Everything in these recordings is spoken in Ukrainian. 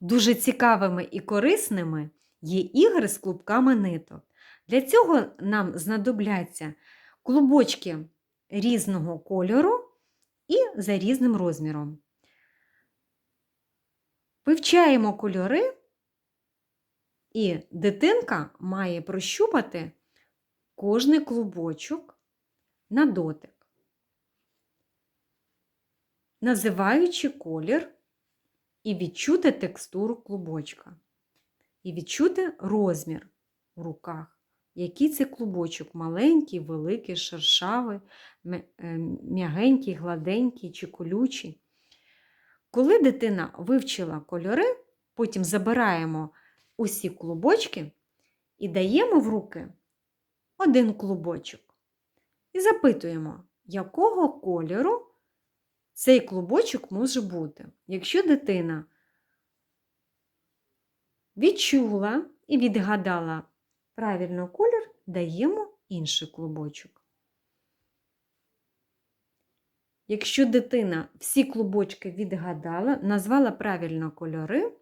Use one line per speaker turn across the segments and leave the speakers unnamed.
Дуже цікавими і корисними є ігри з клубками ниток. Для цього нам знадобляться клубочки різного кольору і за різним розміром. Вивчаємо кольори, і дитинка має прощупати кожний клубочок на дотик, називаючи колір і відчути текстуру клубочка, і відчути розмір в руках. Який це клубочок маленький, великий, шершавий, е, м'ягенький, гладенький чи колючий. Коли дитина вивчила кольори, потім забираємо усі клубочки і даємо в руки один клубочок. І запитуємо, якого кольору цей клубочок може бути. Якщо дитина відчула і відгадала правильно колір, даємо інший клубочок. Якщо дитина всі клубочки відгадала, назвала правильно кольори,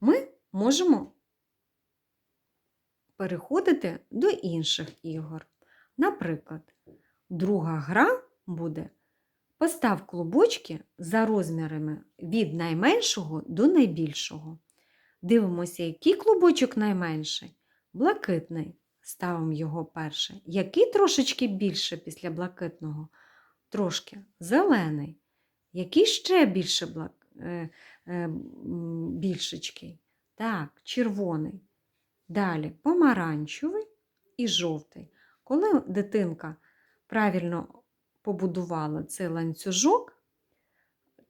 ми можемо переходити до інших ігор. Наприклад, друга гра буде постав клубочки за розмірами від найменшого до найбільшого. Дивимося, який клубочок найменший. Блакитний. Ставимо його перший. Який трошечки більше після блакитного? Трошки зелений. Який ще більше блак... е, е, більшечкий? Так, червоний. Далі помаранчевий і жовтий. Коли дитинка правильно побудувала цей ланцюжок,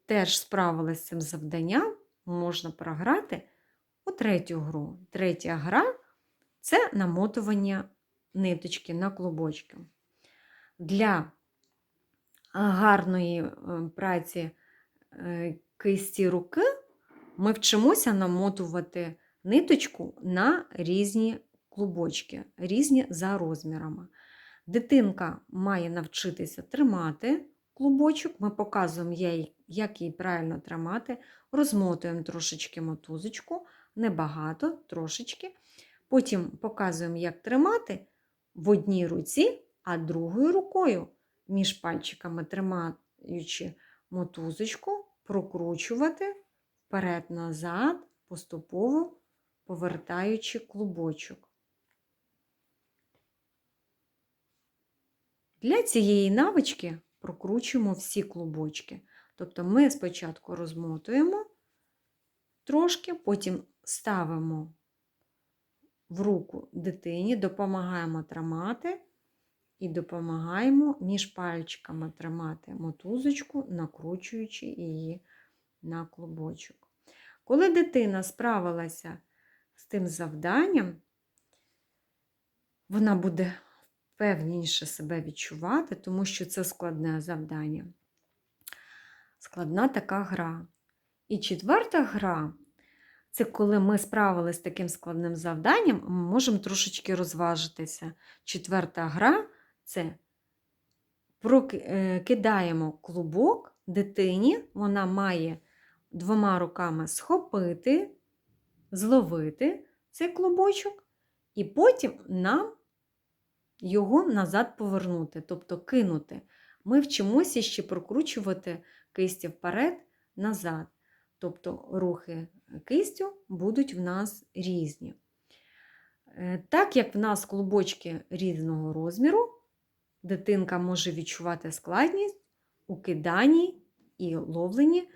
теж справилася з цим завданням, можна програти у третю гру. Третя гра це намотування ниточки на клубочки. Для гарної е, праці е, кисті руки ми вчимося намотувати ниточку на різні клубочки, різні за розмірами. Дитинка має навчитися тримати клубочок, ми показуємо, їй, як її правильно тримати, розмотуємо трошечки мотузочку, небагато, трошечки. Потім показуємо, як тримати в одній руці, а другою рукою між пальчиками тримаючи мотузочку, прокручувати вперед-назад, поступово повертаючи клубочок. Для цієї навички прокручуємо всі клубочки. Тобто ми спочатку розмотуємо трошки, потім ставимо в руку дитині, допомагаємо тримати і допомагаємо між пальчиками тримати мотузочку, накручуючи її на клубочок. Коли дитина справилася з тим завданням, вона буде впевненіше себе відчувати, тому що це складне завдання. Складна така гра. І четверта гра це коли ми справилися з таким складним завданням, ми можемо трошечки розважитися. Четверта гра це е, кидаємо клубок дитині, вона має двома руками схопити, зловити цей клубочок, і потім нам його назад повернути, тобто кинути. Ми вчимося ще прокручувати кисті вперед, назад. Тобто рухи кистю будуть в нас різні. Е, Так як в нас клубочки різного розміру, дитинка може відчувати складність у киданні і ловленні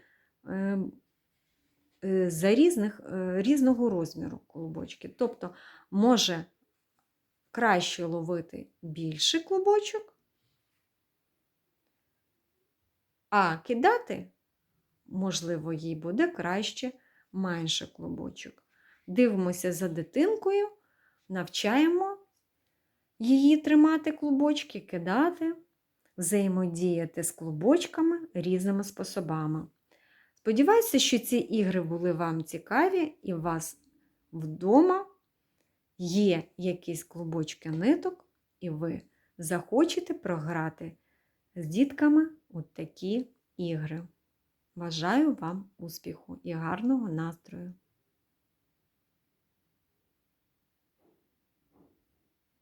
е, е, за різних, різного розміру клубочки. Тобто може краще ловити більший клубочок, а кидати, можливо, їй буде краще менше клубочок. Дивимося за дитинкою, навчаємо її тримати клубочки, кидати, взаємодіяти з клубочками різними способами. Сподіваюся, що ці ігри були вам цікаві і вас вдома є якісь клубочки ниток, і ви захочете програти з дітками у такі ігри. Бажаю вам успіху і гарного настрою!